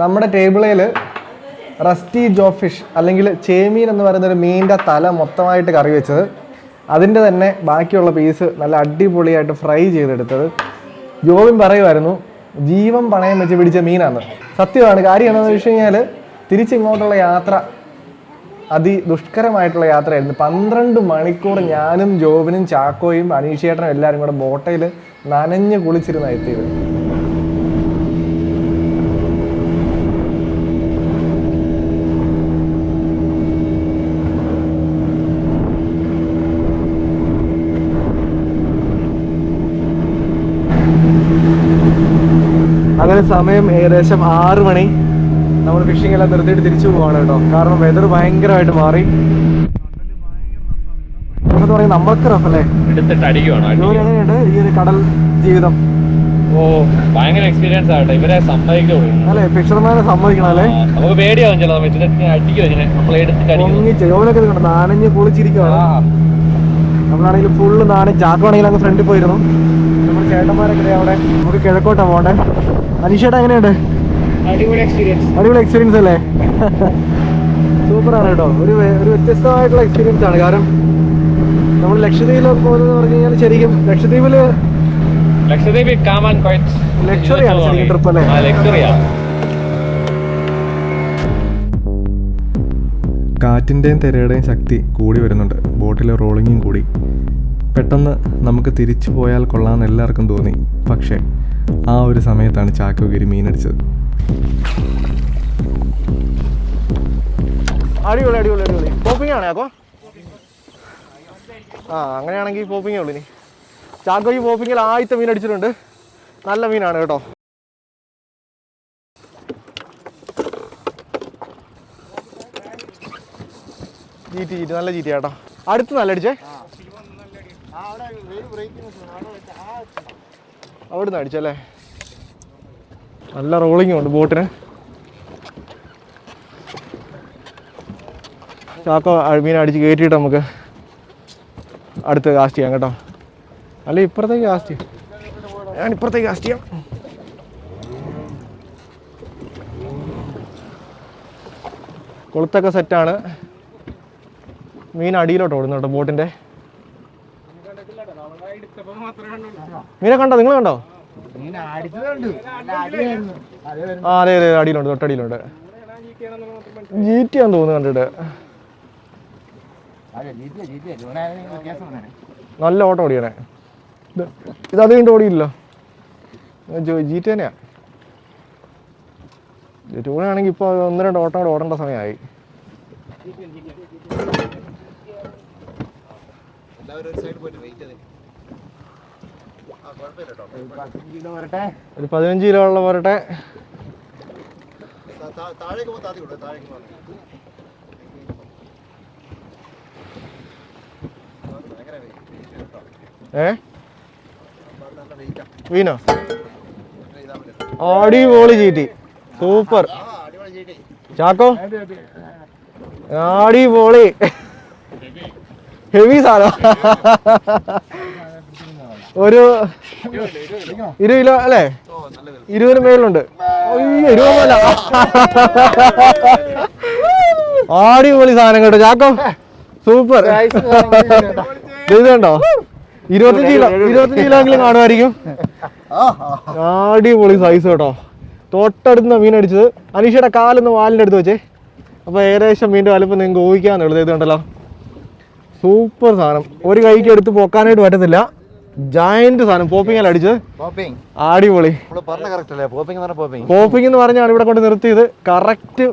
നമ്മുടെ ടേബിളിൽ റസ്റ്റി ജോ ഫിഷ് അല്ലെങ്കിൽ ചേമീൻ എന്ന് പറയുന്ന ഒരു മീനിന്റെ തല മൊത്തമായിട്ട് കറി വെച്ചത്. അതിന്റെ തന്നെ ബാക്കിയുള്ള പീസ് നല്ല അടിപൊളിയായിട്ട് ഫ്രൈ ചെയ്തെടുത്തത്. ജോബിൻ പറയുമായിരുന്നു ജീവൻ പണയം വെച്ച് പിടിച്ച മീനാണ് സത്യമാണ് കാര്യം എന്താണെന്ന് വെച്ച് കഴിഞ്ഞാൽ തിരിച്ചിങ്ങോട്ടുള്ള യാത്ര അതി ദുഷ്കരമായിട്ടുള്ള യാത്രയായിരുന്നു. പന്ത്രണ്ട് മണിക്കൂർ ഞാനും ജോബിനും ചാക്കോയും അനീഷേട്ടനും എല്ലാവരും കൂടെ ബോട്ടയിൽ നനഞ്ഞ് കുളിച്ചിരുന്ന എത്തിയത്. അങ്ങനെ സമയം ഏകദേശം ആറ് മണി. നമ്മൾ ഫിഷിംഗ് എല്ലാം നിർത്തിയിട്ട് തിരിച്ചു പോവാണ് കേട്ടോ. കാരണം വെതർ ഭയങ്കരമായിട്ട് മാറി. എന്ന് പറയുന്നത് നമ്മൾക്ക് റഫല്ലേ എടുത്തിട്ട് അടിക്കുവാണോ? എങ്ങനെയുണ്ട് ഈ ഒരു കടൽ ജീവിതം. ഓ ഭയങ്കര എക്സ്പീരിയൻസ് ആട്ടെ ഇവരെ സമ്മതിക്കുള്ളൂ അല്ലേ? ഫിഷർമാനെ സമ്മതിക്കണം അല്ലേ? നമുക്ക് പേടിയാവും ചില സമയത്ത് ഇങ്ങനെ നമ്മൾ എടുത്തിട്ട് കണ്ടു? നാനഞ്ഞ് കുളിച്ചിരിക്കുകയാണ് നമ്മളാണെങ്കിൽ ഫുള്ള് നാനഞ്ഞ് ചാക്കുവാണെങ്കിൽ അങ്ങ് ഫ്രണ്ടിൽ പോയിരുന്നു. നമ്മുടെ ചേട്ടന്മാരൊക്കെ അവിടെ. നമുക്ക് കിഴക്കോട്ടാണ് പോകണ്ടേ. അനീഷേട്ടാ എങ്ങനെയുണ്ട്? അടിപൊളി എക്സ്പീരിയൻസ് അടിപൊളി എക്സ്പീരിയൻസ് അല്ലേ? സൂപ്പറാണ് കേട്ടോ. ഒരു ഒരു വ്യത്യസ്തമായിട്ടുള്ള എക്സ്പീരിയൻസ് ആണ്. കാരണം നമ്മൾ ലക്ഷദ്വീപിലൊക്കെ പോകുന്നത് പറഞ്ഞു കഴിഞ്ഞാൽ ശരിക്കും ലക്ഷദ്വീപിൽ ലക്ഷദ്വീപ് കാമാൻ Luxury ആണ് ശരിക്കും ട്രിപ്പ് അല്ലേ? ലക്ഷറിയാണ് കാറ്റിന്റെയും തിരയുടെയും ശക്തി കൂടി വരുന്നുണ്ട്. ബോട്ടിലെ റോളിങ്ങും കൂടി. പെട്ടെന്ന് നമുക്ക് തിരിച്ചു പോയാൽ കൊള്ളാമെന്ന് എല്ലാവർക്കും തോന്നി. പക്ഷേ ആ ഒരു സമയത്താണ് ചാക്കോഗിരി മീനടിച്ചത്. അടിപൊളി അടിപൊളി അടിപൊളി. പോപ്പിംഗ് ആണേ അക്കോ ആ അങ്ങനെയാണെങ്കിൽ പോപ്പിംഗേ ഉള്ളൂ ഇനി. ഈ പോപ്പിങ്ങിൽ ആദ്യത്തെ മീൻ അടിച്ചിട്ടുണ്ട്. നല്ല മീനാണ് കേട്ടോ. ജീറ്റി ജീറ്റി നല്ല ജീറ്റി കേട്ടോ അടുത്ത് നല്ല അടിച്ചേ? അവിടുന്ന് അടിച്ചല്ലേ? നല്ല റോളിംഗ് ഉണ്ട് ബോട്ടിന്. ചാക്ക മീൻ അടിച്ച് കയറ്റിയിട്ട് നമുക്ക് അടുത്ത് കാസ്റ്റ് ചെയ്യാം കേട്ടോ. അല്ല ഇപ്പുറത്തേക്ക് കാസ്റ്റ് ചെയ്യാം. ഞാൻ ഇപ്പുറത്തേക്ക് കാസ്റ്റ് ചെയ്യാം. കൊളുത്തൊക്കെ സെറ്റാണ് മീൻ അടിയിലോട്ട് ഓടുന്നു കേട്ടോ ബോട്ടിന്റെ മീനെ കണ്ടോ? നിങ്ങൾ കണ്ടോ? ആ അതെ അതെ അടിയിലുണ്ട് തൊട്ടടിയിലുണ്ട്. ജീറ്റിയാന്ന് തോന്നുന്നു കണ്ടിട്ട്. നല്ല ഓട്ടം ഓടിയണേ. ഇത് അത് കണ്ട് ഓടിയില്ല ജീറ്റ് തന്നെയാ. ടൂണാണെങ്കിൽ ഇപ്പോൾ ഒന്ന് രണ്ട് ഓട്ടം കൂടെ ഓടേണ്ട സമയമായി. എല്ലാവരും ഒരു പതിനഞ്ച് കിലോ ഉള്ള പോരട്ടെ ഏ? വീണോ? അടിപൊളി ചീറ്റി സൂപ്പർ. ചാക്കോ? അടിപൊളി. ഹെവി സാധനം. ഒരു ഇരുപത് കിലോ അല്ലേ? ഇരുപതിന് മേലുണ്ട് ആടി അടിപൊളി സാധനം കേട്ടോ. ചാക്കോ സൂപ്പർ. ചെയ്തോ ഇരുപത്തഞ്ച് കിലോ ഇരുപത്തഞ്ച് കിലോ എങ്കിലും കാണുമായിരിക്കും. അടിപൊളി സൈസ് കേട്ടോ. തൊട്ടടുത്ത് മീൻ അടിച്ചത്. അനീഷയുടെ കാലൊന്ന് വാലിന്റെ അടുത്ത് വെച്ചേ. അപ്പോൾ ഏകദേശം മീന്റെ വലുപ്പം നിങ്ങൾക്ക് ഊഹിക്കാന്നുള്ളത് ഇത് കണ്ടല്ലോ സൂപ്പർ സാധനം. ഒരു കൈക്ക് എടുത്ത് പൊക്കാനായിട്ട് പറ്റത്തില്ല. ജയന്റ് സാധനം അടിച്ചത്? പോപ്പിംഗ് അടിപൊളി. അല്ലേ? പോപ്പിംഗ് എന്ന് പോപ്പിംഗ് പോപ്പിംഗ് എന്ന് പറഞ്ഞാണ് ഇവിടെ കൊണ്ട് നിർത്തിയത്. കറക്റ്റ്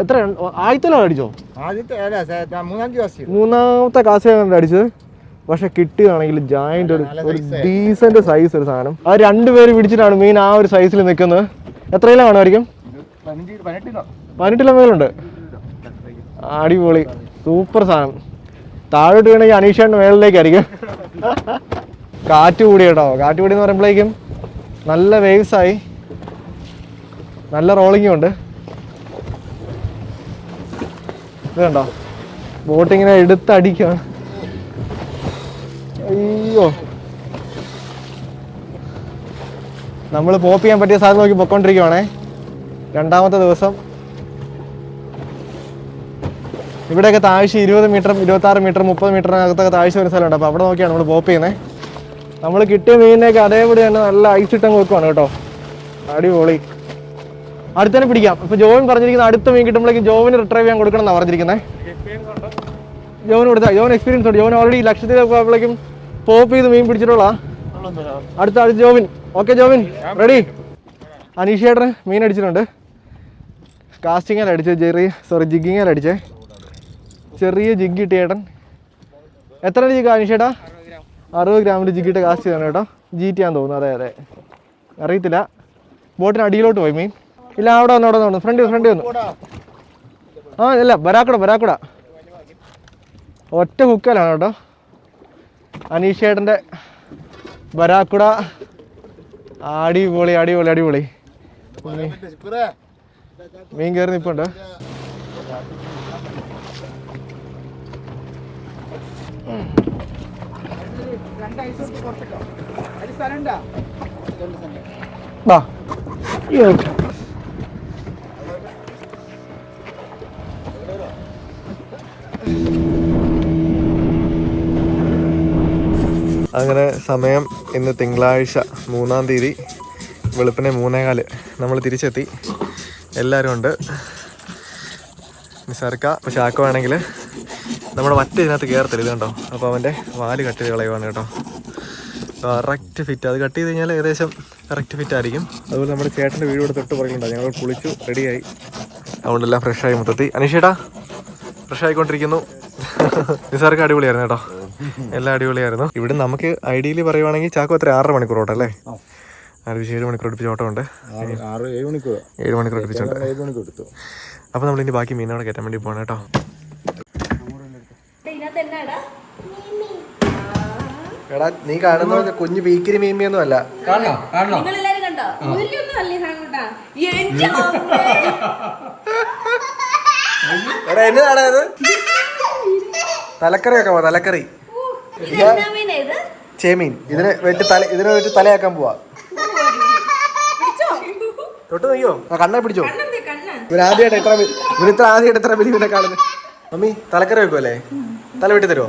എത്ര ആയിത്തലോ അടിച്ചോ? മൂന്നാമത്തെ കാസിയാണ് അടിച്ചത്. പക്ഷെ കിട്ടുകയാണെങ്കിൽ ജോയിന്റ് ഒരു ഒരു ഡീസന്റ് സൈസ് ഒരു സാധനം. അത് രണ്ടുപേര് പിടിച്ചിട്ടാണ് മീൻ ആ ഒരു സൈസിൽ നിൽക്കുന്നത് എത്ര കിലോ കാണുമായിരിക്കും പതിനെട്ടിലോ? മേലുണ്ട്. അടിപൊളി. സൂപ്പർ സാധനം. താഴോട്ട് വീണെങ്കിൽ അനീഷയുടെ മേളിലേക്കായിരിക്കും. കാറ്റ് കൂടി കേട്ടോ കാറ്റ് കൂടി എന്ന് പറയുമ്പോഴേക്കും നല്ല വേവ്സ് ആയി. നല്ല റോളിങ്ങും ഉണ്ട്. ഇത് കണ്ടോ? ബോട്ടിങ്ങനെ എടുത്തടിക്കാണ്. അയ്യോ. നമ്മൾ പോപ്പ് ചെയ്യാൻ പറ്റിയ സാധനം നോക്കി പൊക്കോണ്ടിരിക്കുവാണേ. രണ്ടാമത്തെ ദിവസം. ഇവിടെയൊക്കെ താഴ്ച ഇരുപത് മീറ്ററും ഇരുപത്താറ് മീറ്റർ മുപ്പത് മീറ്ററിനകത്തൊക്കെ താഴ്ച വരുന്ന സ്ഥലമുണ്ട്. അപ്പോൾ അവിടെ നോക്കിയാണ് നമ്മൾ പോപ്പ് ചെയ്യുന്നത് നമ്മൾ കിട്ടിയ മീനിനേക്ക് അതേപടി തന്നെ നല്ല ഐസ് ഇട്ടങ്ങ് വെക്കുവാണ് കേട്ടോ. അടിപൊളി. അടുത്തന്നെ പിടിക്കാം. ഇപ്പൊ ജോവിൻ പറഞ്ഞിരിക്കുന്ന അടുത്ത മീൻ കിട്ടുമ്പോഴേക്കും ജോവിന് റിട്രൈവ് ചെയ്യാൻ കൊടുക്കണം എന്നാ പറഞ്ഞിരിക്കുന്നത് ജോവിന് കൊടുത്താൽ ജോവൻ എക്സ്പീരിയൻസ് ഉണ്ട് ജോവൻ ഓൾറെഡി ലക്ഷത്തിലേക്കും പോപ്പ് ചെയ്ത് മീൻ പിടിച്ചിട്ടുള്ള അടുത്ത അടുത്ത ജോവിൻ. ഓക്കെ ജോവിൻ. റെഡി അനീഷേട്ടന് മീൻ അടിച്ചിട്ടുണ്ട്. കാസ്റ്റിങ്ങാൽ അടിച്ചത്. ചെറിയ സോറി ജിഗിങ്ങാൽ അടിച്ചേ ചെറിയ ജിഗ് കിട്ടിയ ഏട്ടൻ. എത്ര ജിഗ് അനീഷേട്ടാ? അറുപത് ഗ്രാമിന്റെ ജിഗിട്ട് കാസ്റ്റ് ചെയ്താണ് കേട്ടോ. ജി ടി ആന്ന് തോന്നുന്നു. അതെ അതെ. അറിയത്തില്ല. ബോട്ടിന് അടിയിലോട്ട് പോയി മീൻ. ഇല്ല അവിടെ വന്നു അവിടെ വന്നു ഫ്രണ്ട് ഫ്രണ്ട് വന്നു ആ ഇല്ല ബരാക്കുട ബരാക്കുട ഒറ്റ കുക്കലാണ് കേട്ടോ. അനീഷേട്ടന്റെ ബരാക്കുട അടിപൊളി അടിപൊളി അടിപൊളി. മീൻ കയറി നിൽപ്പുണ്ട് ബാ അങ്ങനെ സമയം ഇന്ന് തിങ്കളാഴ്ച മൂന്നാം തീയതി വെളുപ്പിനെ മൂന്നേകാൽ. നമ്മൾ തിരിച്ചെത്തി. എല്ലാവരും ഉണ്ട്. നിസാർക്ക ഇപ്പോൾ ചാക്കോ നമ്മുടെ മറ്റേ ഇതിനകത്ത് കയറത്തില്ല ഇത് കണ്ടോ? അപ്പോൾ അവന്റെ വാൽ കട്ട് ചെയ്ത് കളയുവാണ് കേട്ടോ. കറക്റ്റ് ഫിറ്റ് അത് കട്ട് ചെയ്ത് കഴിഞ്ഞാൽ ഏകദേശം കറക്റ്റ് ഫിറ്റ് ആയിരിക്കും. അതുപോലെ നമ്മുടെ ചേട്ടന്റെ വീട് കൂടെ തൊട്ട് പറയുന്നുണ്ട് ഞങ്ങൾ കുളിച്ചു റെഡിയായി അതുകൊണ്ടെല്ലാം ഫ്രഷായി മൊത്തത്തിൽ. അനീഷേട്ടാ ഫ്രഷ് ആയിക്കൊണ്ടിരിക്കുന്നു. നിസാർക്ക് അടിപൊളിയായിരുന്നു കേട്ടോ. എല്ലാം അടിപൊളിയായിരുന്നു. ഇവിടെ നമുക്ക് ഐഡിയലി പറയുവാണെങ്കിൽ ചാക്കോ അത്ര ആറര മണിക്കൂർ ഓട്ടം അല്ലേ? ആറ് ഏഴ് മണിക്കൂർ അടുപ്പിച്ച് ഓട്ടം ഉണ്ട് ഏഴ് മണിക്കൂർ. എടുപ്പിച്ചോട്ടെ അടുപ്പിച്ചുണ്ട് അപ്പോൾ നമ്മൾ ഇനി ബാക്കി മീനോടെ കയറ്റാൻ വേണ്ടി പോകണം കേട്ടോ ഇതിനകത്ത് എന്നാടാ എടാ നീ കാണുന്ന കുഞ്ഞു പീക്കിരി മീമിയൊന്നും അല്ല. നിങ്ങളെല്ലാരും കണ്ടോ? അല്ലേ സാങ്ങോട്ടാ എന്റെ അമ്മേ. എടാ എന്നതാടാ ഇത്? തലക്കറി ഒക്കെ പോവാ തലക്കറി ഇത് എന്നാ മീനാ ഇത്? ചേമീൻ. ഇതിനെ വെട്ടി തല ഇതിനെ വെട്ടി തലയാക്കാൻ പോവാ. പിടിച്ചോ? തൊട്ട് നോക്കിയോ? ആ കണ്ണെ പിടിച്ചോ? കണ്ണെന്തേ കണ്ണ്? ഇവരാദ്യമായിട്ട് എത്ര ഇവരിത്ര ആദ്യമായിട്ട് എത്ര വലിയ മീനെ കാണുന്നത് മമ്മി തലക്കറി വെക്കുമല്ലേ തല വെട്ടി തരുമോ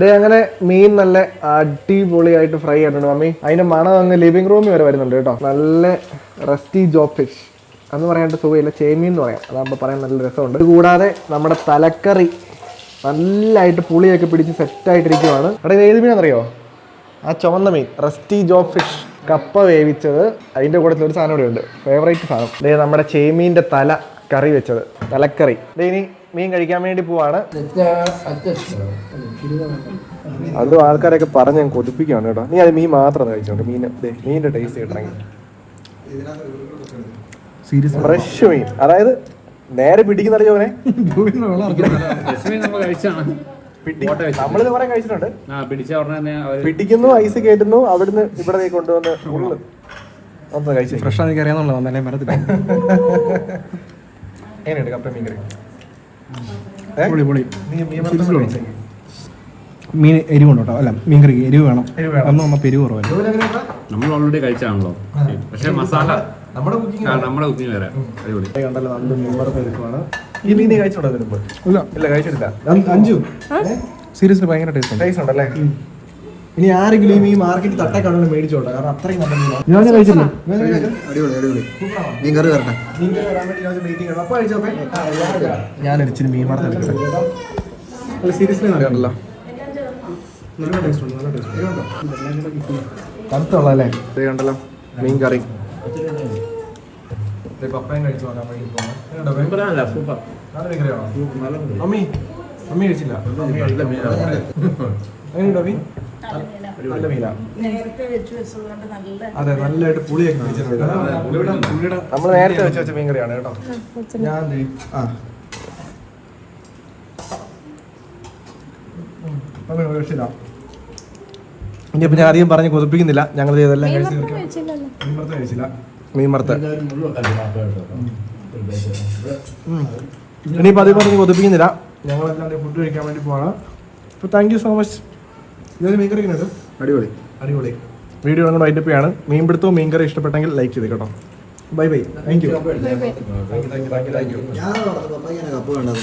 ഡേ അങ്ങനെ മീൻ നല്ല അടിപൊളിയായിട്ട് ഫ്രൈ ആയിട്ടുണ്ട് മമ്മി. അതിന്റെ മണം അങ്ങ് ലിവിംഗ് റൂമിൽ വരെ വരുന്നുണ്ട് കേട്ടോ. നല്ല റസ്റ്റി ജോബ് ഫിഷ് എന്ന് പറയാണ്ട് സുഖമില്ല. ചേമീൻ എന്ന് പറയാം. അതാകുമ്പോൾ പറയാൻ നല്ല രസമുണ്ട്. ഇത് കൂടാതെ നമ്മുടെ തലക്കറി നല്ലതായിട്ട് പുളിയൊക്കെ പിടിച്ച് സെറ്റായിട്ടിരിക്കുവാണ് അവിടെ ഇത് ഏത് മീനാണെന്നറിയോ? ആ ചുവന്ന മീൻ റസ്റ്റി ജോബ് ഫിഷ് കപ്പ വേവിച്ചത് അതിന്റെ കൂടെ ഒരു സാധനം ഇവിടെ ഉണ്ട്. ഫേവറേറ്റ് സാധനം. ദേ നമ്മുടെ ചേമീന്റെ തല കറി വെച്ചത്. തലക്കറി. ഇനി മീൻ കഴിക്കാൻ വേണ്ടി പോവാണ്. അത് ആൾക്കാരൊക്കെ പറഞ്ഞ് ഞാൻ കൊതിപ്പിക്കുകയാണ് കേട്ടോ. നീ അത് മീൻ മാത്രം കഴിച്ചോണ്ട് മീൻ ദേ മീനിന്റെ ടേസ്റ്റ് കിട്ടണമെങ്കിൽ. സീരിയസ് ഫ്രഷ് മീൻ. അതായത് നേരെ പിടിക്കുന്ന ജോനെ നമ്മൾ കഴിച്ചാണ്. നമ്മളിത് കുറെ കഴിച്ചിട്ടുണ്ട്. ആ പിടിച്ച ഉടനെ തന്നെ പിടിക്കുന്നു ഐസ് കയറ്റുന്നു അവിടുന്ന് ഇവിടെ കൊണ്ടുവന്ന് ഉള്ളു. ഫ്രഷ് ആണെനിക്ക് അറിയാന്നുള്ള വന്നാലേ മരത്തില്ല എങ്ങനെയുണ്ട് കപ്പ മീൻ കറി മീൻ എരിവ് ഉണ്ടോ? അല്ല മീൻ കറി. എരിവ് വേണം. എരിവ്. അന്ന് നമ്മൾ പെരിവ് കുറവല്ല നമ്മൾ ഓൾറെഡി കഴിച്ചാണല്ലോ. പക്ഷേ മസാല നമ്മുടെ കുക്കിംഗ് നമ്മുടെ കുക്കിംഗ് വരാം അടിപൊളി. കണ്ടല്ലോ നല്ല വറുത്ത് എടുക്കുവാണ്. ഈ മീൻ കഴിച്ചോട്ടോ ഇതിന് ഇല്ല. ഇല്ല കഴിച്ചിട്ടില്ല. അഞ്ചു. സീരിയസ്ലി ഭയങ്കര ടേസ്റ്റ് ഉണ്ട്. ടേസ്റ്റ് ഉണ്ടല്ലേ? ഇനി ആരെങ്കിലും ഈ മാർക്കറ്റ് തട്ട കണ്ടു മേടിച്ചോട്ടെ? കാരണം അത്രയും നല്ല മീനാണ്. ഞാൻ കഴിച്ചില്ല. അടിപൊളി അടിപൊളി. മീൻ കറി വരട്ടെ. വരാൻ വേണ്ടി ഞാൻ മീറ്റിംഗ് ആണ് അപ്പോൾ ഞാൻ ഇച്ചിരി മീൻ സീരിയസ്ലി കണ്ടല്ലോ. നല്ല ടേസ്റ്റ് ഉണ്ട് നല്ല ടേസ്റ്റ് കറുത്തുള്ളല്ലേ ഇത് കണ്ടല്ലോ. മീൻ കറി. ഇത് പപ്പയും കഴിച്ചു നോക്കാൻ വേണ്ടി പോകുന്നത് സൂപ്പർ. നല്ല മീൻ മമ്മി മമ്മി കഴിച്ചില്ല. അതെ നല്ലതായിട്ട് പുളിയൊക്കെ നമ്മൾ നേരത്തെ വെച്ച് വെച്ച മീൻ കറിയാണ് കേട്ടോ ഞാൻ ദേ- ആ. രക്ഷയില്ല. ഇനിയിപ്പോ ഞാൻ അധികം പറഞ്ഞ് കൊതിപ്പിക്കുന്നില്ല. ഞങ്ങൾ വറുത്ത് കഴിച്ചില്ല. മീൻ. ഇനിയിപ്പോൾ അധികം പറഞ്ഞ് കൊതിപ്പിക്കുന്നില്ല. ഞങ്ങളെല്ലാം ഫുഡ് കഴിക്കാൻ വേണ്ടി പോവാണ്. അപ്പോൾ താങ്ക് യു സോ മച്ച് ഇതൊരു മീൻ കറി അടിപൊളി. അടിപൊളി. വീഡിയോ അങ്ങോട്ട് വൈൻഡപ്പ് ചെയ്യാണ് മീൻ മീൻകറി മീൻ കറി ഇഷ്ടപ്പെട്ടെങ്കിൽ ലൈക്ക് ചെയ്ത് കേട്ടോ. Bye bye thank you thank you thank you thank you ഞാൻ കപ്പ് വേണ്ടത്